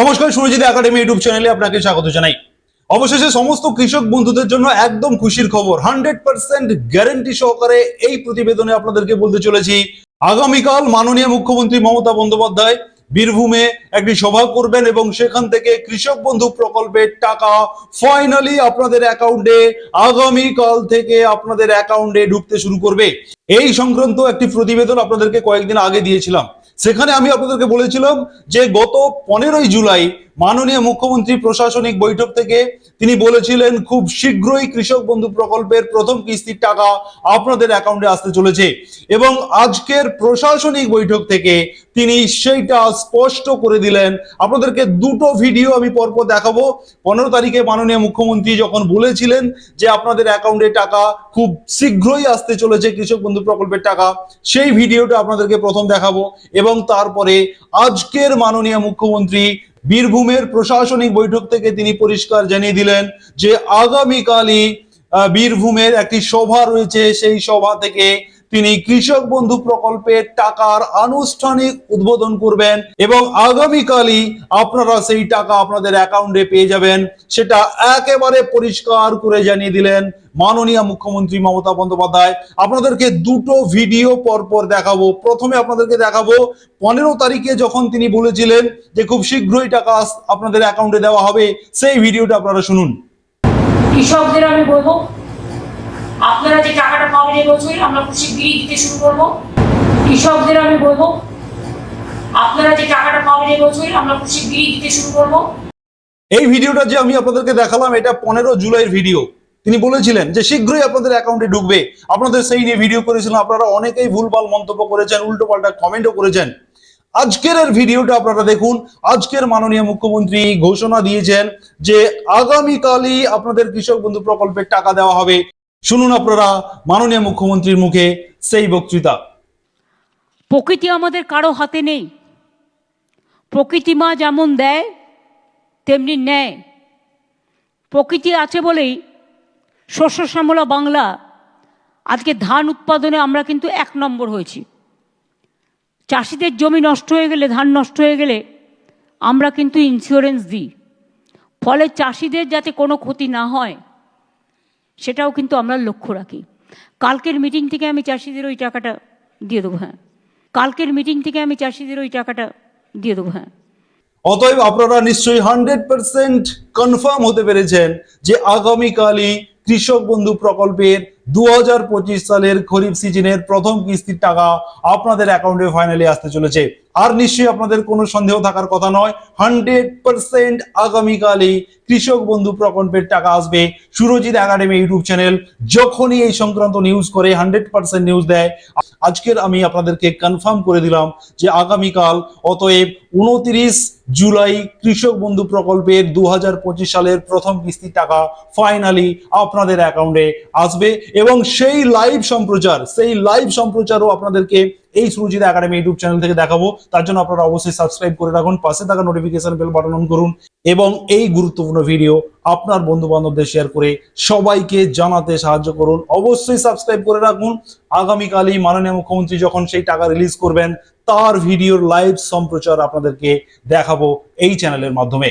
নমস্কার, Surajit academy YouTube চ্যানেলে আপনাকে স্বাগত জানাই। অবশেষে সমস্ত কৃষক বন্ধুদের জন্য একদম খুশির খবর। হান্ড্রেড পার্সেন্ট গ্যারেন্টি সহকারে এই প্রতিবেদনে আপনাদেরকে বলতে চলেছি, আগামীকাল মাননীয় মুখ্যমন্ত্রী মমতা বন্দ্যোপাধ্যায় বীরভূমে একটি সভা করবেন এবং সেখান থেকে কৃষক বন্ধু প্রকল্পের টাকা ফাইনালি আপনাদের অ্যাকাউন্টে আগামীকাল থেকে আপনাদের অ্যাকাউন্টে ঢুকতে শুরু করবে। এই সংক্রান্ত একটি প্রতিবেদন আপনাদেরকে কয়েকদিন আগে দিয়েছিলাম। সেখানে আমি আপনাদেরকে বলেছিলাম যে গত পনেরোই জুলাই মাননীয় মুখ্যমন্ত্রী প্রশাসনিক বৈঠক থেকে তিনি বলেছিলেন, খুব শীঘ্রই কৃষক বন্ধু প্রকল্পের প্রথম কিস্তির টাকা আপনাদের অ্যাকাউন্টে আসতে চলেছে। এবং আজকের প্রশাসনিক বৈঠক থেকে তিনি সেইটা স্পষ্ট করে দিলেন। আপনাদেরকে দুটো ভিডিও আমি পরপর দেখাবো। পনেরো তারিখে মাননীয় মুখ্যমন্ত্রী যখন বলেছিলেন যে আপনাদের অ্যাকাউন্টে টাকা খুব শীঘ্রই আসতে চলেছে, কৃষক বন্ধু প্রকল্পের টাকা, সেই ভিডিওটা আপনাদেরকে প্রথম দেখাবো। এবং তারপরে আজকের মাননীয় মুখ্যমন্ত্রী বীরভূমের প্রশাসনিক বৈঠক থেকে তিনি পরিষ্কার জানিয়ে দিলেন যে আগামীকালই বীরভূমের একটি সভা রয়েছে। সেই সভা থেকে তিনি কৃষক বন্ধু প্রকল্পের টাকার আনুষ্ঠানিক উদ্বোধন করবেন এবং আগামীকালই আপনারা সেই টাকা আপনাদের অ্যাকাউন্টে পেয়ে যাবেন। সেটা একেবারে পরিষ্কার করে জানিয়ে দিলেন মাননীয় মুখ্যমন্ত্রী মমতা বন্দ্যোপাধ্যায়। আপনাদেরকে দুটো ভিডিও পরপর দেখাবো। প্রথমে আপনাদেরকে দেখাবো, পনেরো তারিখে যখন তিনি বলেছিলেন যে খুব শীঘ্রই টাকা আপনাদের অ্যাকাউন্টে দেওয়া হবে, সেই ভিডিওটা আপনারা শুনুন। কৃষকদের আমি বলব আপনারা যে টাকাটা পাবেন এবছরই আমরা খুব দিতে শুরু করব। কৃষকদের আমি বলব, আপনারা যে টাকাটা পাবেন এবছরই আমরা খুব দিতে শুরু করব। এই ভিডিওটা যে আমি আপনাদেরকে দেখালাম, এটা পনেরো জুলাইয়ের ভিডিও। তিনি বলেছিলেন যে শীঘ্রই আপনাদের অ্যাকাউন্টে ঢুকবে। আপনাদের সেই নিয়ে ভিডিও করেছিলাম, আপনারা অনেকেই ভুলভাল মন্তব্য করেছেন উল্টো পাল্টা কমেন্টও করেছেন। আজকের এর ভিডিওটা আপনারা দেখুন, আজকের মাননীয় মুখ্যমন্ত্রী ঘোষণা দিয়েছেন যে আগামীকালই আপনাদের কৃষক বন্ধু প্রকল্পের টাকা দেওয়া হবে। শুনুন আপনারা, মাননীয় মুখ্যমন্ত্রীর মুখে সেই বক্তৃতা। প্রকৃতি আমাদের কারও হাতে নেই। প্রকৃতি মা যেমন দেয়, তেমনি নেয়। প্রকৃতি আছে বলেই শস্য শ্যামলা বাংলা, আজকে ধান উৎপাদনে আমরা কিন্তু এক নম্বর হয়েছি। চাষিদের জমি নষ্ট হয়ে গেলে, ধান নষ্ট হয়ে গেলে আমরা কিন্তু ইন্স্যুরেন্স দিই। ফলে চাষিদের যাতে কোনো ক্ষতি না হয় সেটাও কিন্তু আমরা লক্ষ্য রাখি। কালকের মিটিং থেকে আমি চাষিদের ওই টাকাটা দিয়ে দেবো হ্যাঁ। কালকের মিটিং থেকে আমি চাষিদের ওই টাকাটা দিয়ে দেবো হ্যাঁ। অতএব আপনারা নিশ্চয়ই হান্ড্রেড পার্সেন্ট কনফার্ম হতে পেরেছেন যে আগামীকালই কৃষক বন্ধু প্রকল্পের দু হাজার পঁচিশ সালের খরিফ সিজনের প্রথম কিস্তির টাকা আপনাদের অ্যাকাউন্টে ফাইনালি আসতে চলেছে। আর নিশ্চয়ই আপনাদের কোনো সন্দেহ থাকার কথা নয়। হান্ড্রেড পার্সেন্ট আগামীকালই কৃষক বন্ধু প্রকল্পের টাকা আসবে সুরজিৎ একাডেমি ইউটিউব চ্যানেল। যখনই এই সংক্রান্ত নিউজ করে হান্ড্রেড পার্সেন্ট নিউজ দেয়, আজকের আমি আপনাদেরকে কনফার্ম করে দিলাম যে আগামীকাল অতএব উনত্রিশ জুলাই কৃষক বন্ধু প্রকল্পের দু হাজার পঁচিশ সালের প্রথম কিস্তির টাকা ফাইনালি আপনাদের অ্যাকাউন্টে আসবে এবং সেই লাইভ সম্প্রচার, সেই লাইভ সম্প্রচারও আপনাদেরকে এই সুরজিৎ একাডেমি ইউটিউব চ্যানেল থেকে দেখাবো। তার জন্য আপনারা অবশ্যই সাবস্ক্রাইব করে রাখুন, পাশে থাকা নোটিফিকেশন বেল বাটন অন করুন এবং এই গুরুত্বপূর্ণ ভিডিও আপনার বন্ধু বান্ধবদের শেয়ার করে সবাইকে জানাতে সাহায্য করুন। অবশ্যই সাবস্ক্রাইব করে রাখুন। আগামীকালই মাননীয় মুখ্যমন্ত্রী যখন সেই টাকা রিলিজ করবেন, তার ভিডিওর লাইভ সম্প্রচার আপনাদেরকে দেখাবো এই চ্যানেলের মাধ্যমে।